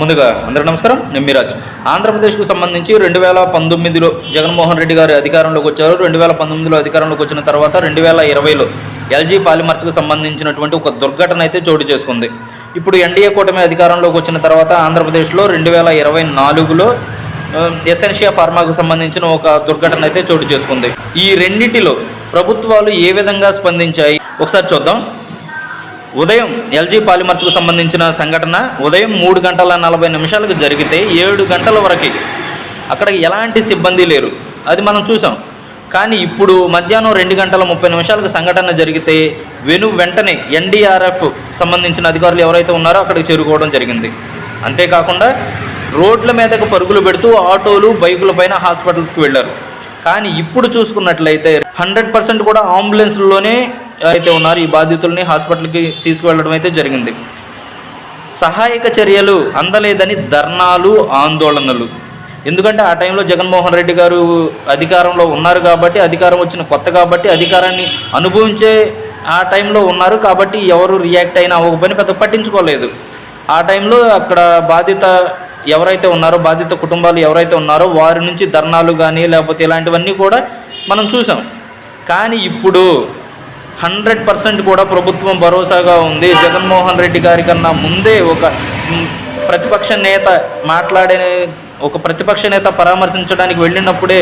ముందుగా అందరూ నమస్కారం. నేను మీరాజ్. ఆంధ్రప్రదేశ్కు సంబంధించి రెండు వేల పంతొమ్మిదిలో జగన్మోహన్ రెడ్డి గారు అధికారంలోకి వచ్చారు. రెండు వేల పంతొమ్మిదిలో అధికారంలోకి వచ్చిన తర్వాత రెండు వేల ఇరవైలో ఎల్జీ పాలిమర్స్కు సంబంధించినటువంటి ఒక దుర్ఘటన అయితే చోటు చేసుకుంది. ఇప్పుడు ఎన్డీఏ కూటమి అధికారంలోకి వచ్చిన తర్వాత ఆంధ్రప్రదేశ్లో రెండు వేల ఇరవై నాలుగులో ఎసెన్షియా ఫార్మాకు సంబంధించిన ఒక దుర్ఘటన అయితే చోటు చేసుకుంది. ఈ రెండింటిలో ప్రభుత్వాలు ఏ విధంగా స్పందించాయి? ఒకసారి చూద్దాం. ఉదయం ఎల్జీ పాలిమర్స్కు సంబంధించిన సంఘటన ఉదయం మూడు గంటల నలభై నిమిషాలకు జరిగితే ఏడు గంటల వరకు. అక్కడ ఎలాంటి సిబ్బంది లేరు. అది మనం చూసాం. కానీ ఇప్పుడు మధ్యాహ్నం రెండు గంటల ముప్పై నిమిషాలకు సంఘటన జరిగితే వెను వెంటనే ఎన్డీఆర్ఎఫ్ సంబంధించిన అధికారులు ఎవరైతే ఉన్నారో అక్కడికి చేరుకోవడం జరిగింది. అంతేకాకుండా రోడ్ల మీదకు పరుగులు పెడుతూ ఆటోలు బైకుల పైన హాస్పిటల్స్కి వెళ్ళారు. కానీ ఇప్పుడు చూసుకున్నట్లయితే హండ్రెడ్ పర్సెంట్ కూడా అంబులెన్స్లోనే అయితే ఉన్నారు ఈ బాధితుల్ని హాస్పిటల్కి తీసుకువెళ్ళడం అయితే జరిగింది. సహాయక చర్యలు అందలేదని ధర్నాలు ఆందోళనలు. ఎందుకంటే ఆ టైంలో జగన్మోహన్ రెడ్డి గారు అధికారంలో ఉన్నారు కాబట్టి అధికారం వచ్చిన కొత్త కాబట్టి అధికారాన్ని అనుభవించే ఆ టైంలో ఉన్నారు కాబట్టి ఎవరు రియాక్ట్ అయినా ఒక పని పెద్ద పట్టించుకోలేదు. ఆ టైంలో అక్కడ బాధిత ఎవరైతే ఉన్నారో బాధిత కుటుంబాలు ఎవరైతే ఉన్నారో వారి నుంచి ధర్నాలు కానీ లేకపోతే ఇలాంటివన్నీ కూడా మనం చూసాం. కానీ ఇప్పుడు హండ్రెడ్ పర్సెంట్ కూడా ప్రభుత్వం భరోసాగా ఉంది. జగన్మోహన్ రెడ్డి గారి కన్నా ముందే ఒక ప్రతిపక్ష నేత మాట్లాడే ఒక ప్రతిపక్ష నేత పరామర్శించడానికి వెళ్ళినప్పుడే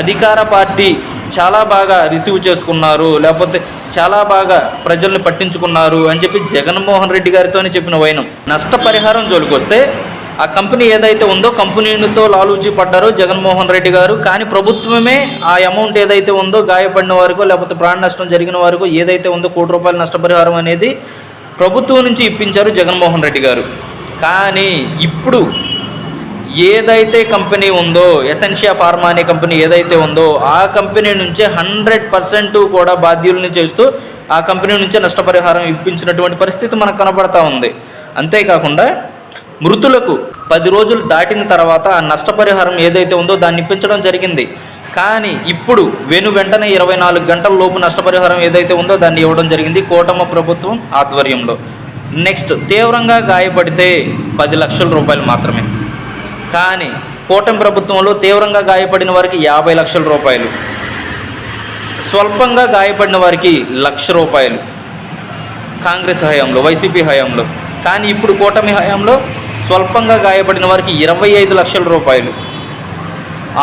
అధికార పార్టీ చాలా బాగా రిసీవ్ చేసుకున్నారు. లేకపోతే చాలా బాగా ప్రజల్ని పట్టించుకున్నారు అని చెప్పి జగన్మోహన్ రెడ్డి గారితోనే చెప్పిన వైనం. నష్టపరిహారం జోలికొస్తే ఆ కంపెనీ ఏదైతే ఉందో కంపెనీతో లాలూచి పడ్డారో జగన్మోహన్ రెడ్డి గారు. కానీ ప్రభుత్వమే ఆ అమౌంట్ ఏదైతే ఉందో గాయపడిన వారికో లేకపోతే ప్రాణ నష్టం జరిగిన వారికో ఏదైతే ఉందో కోటి రూపాయల నష్టపరిహారం అనేది ప్రభుత్వం నుంచి ఇప్పించారు జగన్మోహన్ రెడ్డి గారు. కానీ ఇప్పుడు ఏదైతే కంపెనీ ఉందో ఎసెన్షియా ఫార్మా అనే కంపెనీ ఏదైతే ఉందో ఆ కంపెనీ నుంచే హండ్రెడ్ పర్సెంట్ కూడా బాధ్యుల్ని చేస్తూ ఆ కంపెనీ నుంచే నష్టపరిహారం ఇప్పించినటువంటి పరిస్థితి మనకు కనబడతా ఉంది. అంతేకాకుండా మృతులకు పది రోజులు దాటిన తర్వాత ఆ నష్టపరిహారం ఏదైతే ఉందో దాన్ని ఇప్పించడం జరిగింది. కానీ ఇప్పుడు వెను వెంటనే ఇరవై నాలుగు గంటల లోపు నష్టపరిహారం ఏదైతే ఉందో దాన్ని ఇవ్వడం జరిగింది కోటమ్మ ప్రభుత్వం ఆధ్వర్యంలో. నెక్స్ట్ తీవ్రంగా గాయపడితే పది లక్షల రూపాయలు మాత్రమే. కానీ కూటమి ప్రభుత్వంలో తీవ్రంగా గాయపడిన వారికి యాభై లక్షల రూపాయలు. స్వల్పంగా గాయపడిన వారికి లక్ష రూపాయలు. కాంగ్రెస్ హయాంలో వైసీపీ హయాంలో. కానీ ఇప్పుడు కూటమి హయాంలో స్వల్పంగా గాయపడిన వారికి ఇరవై ఐదు లక్షల రూపాయలు.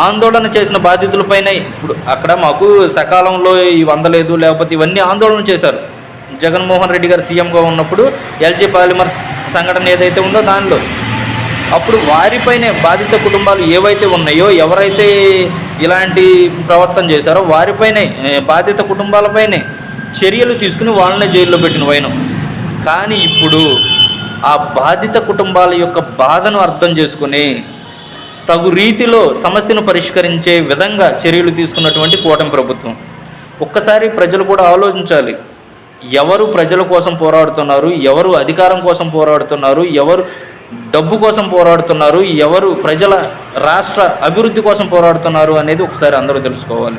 ఆందోళన చేసిన బాధితులపైన ఇప్పుడు అక్కడ మాకు సకాలంలో ఇవి అందలేదు లేకపోతే ఇవన్నీ ఆందోళన చేశారు. జగన్మోహన్ రెడ్డి గారు సీఎంగా ఉన్నప్పుడు ఎల్జీ పాలిమర్స్ సంఘటన ఏదైతే ఉందో దానిలో. అప్పుడు వారిపైనే బాధిత కుటుంబాలు ఏవైతే ఉన్నాయో ఎవరైతే ఇలాంటి ప్రవర్తన చేశారో వారిపైనే బాధిత కుటుంబాలపైనే చర్యలు తీసుకుని వాళ్ళనే జైల్లో పెట్టిన వైనం. కానీ ఇప్పుడు ఆ బాధిత కుటుంబాల యొక్క బాధను అర్థం చేసుకుని తగు రీతిలో సమస్యను పరిష్కరించే విధంగా చర్యలు తీసుకున్నటువంటి కూటమి ప్రభుత్వం. ఒక్కసారి ప్రజలు కూడా ఆలోచించాలి. ఎవరు ప్రజల కోసం పోరాడుతున్నారు? ఎవరు అధికారం కోసం పోరాడుతున్నారు? ఎవరు డబ్బు కోసం పోరాడుతున్నారు? ఎవరు ప్రజల రాష్ట్ర అభివృద్ధి కోసం పోరాడుతున్నారు అనేది ఒకసారి అందరూ తెలుసుకోవాలి.